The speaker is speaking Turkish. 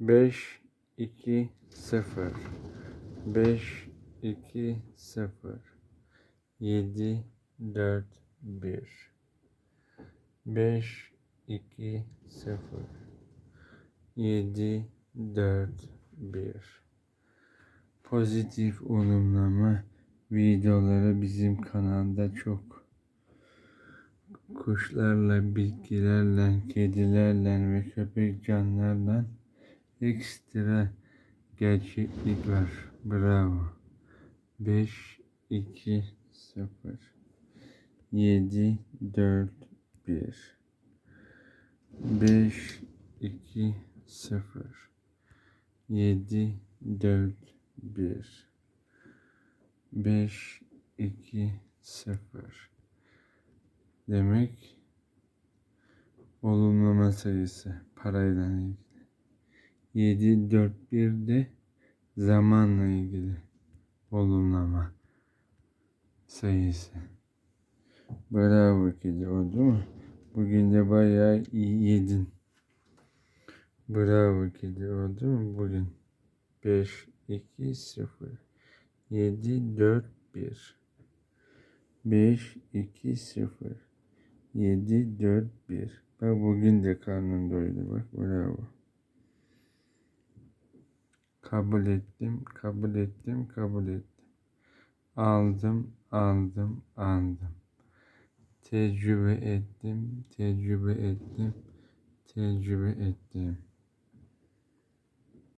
5 2 0 5 2 0 7 4 1 5 2 0 7 4 1 Pozitif olumlama videoları bizim kanalda çok. Kuşlarla, bitkilerle, kedilerle ve köpek canlarla ekstra gerçeklik var. Bravo. 5 2 0 7 4 1 5 2 0 7 4 1 5 2 0 Demek olumlama sayısı parayla ilgili. 7 4 1 de zamanla ilgili olumlama sayısı. Bravo kedi oldu mu? Bugün de bayağı iyi yedin. Bravo kedi oldu mu bugün? 5 2 0 7 4 1 5 2 0 7 4 1 Bak bugün de karnın doydu bak bravo. Kabul ettim, kabul ettim, kabul ettim. Aldım, aldım, aldım. Tecrübe ettim, tecrübe ettim, tecrübe ettim.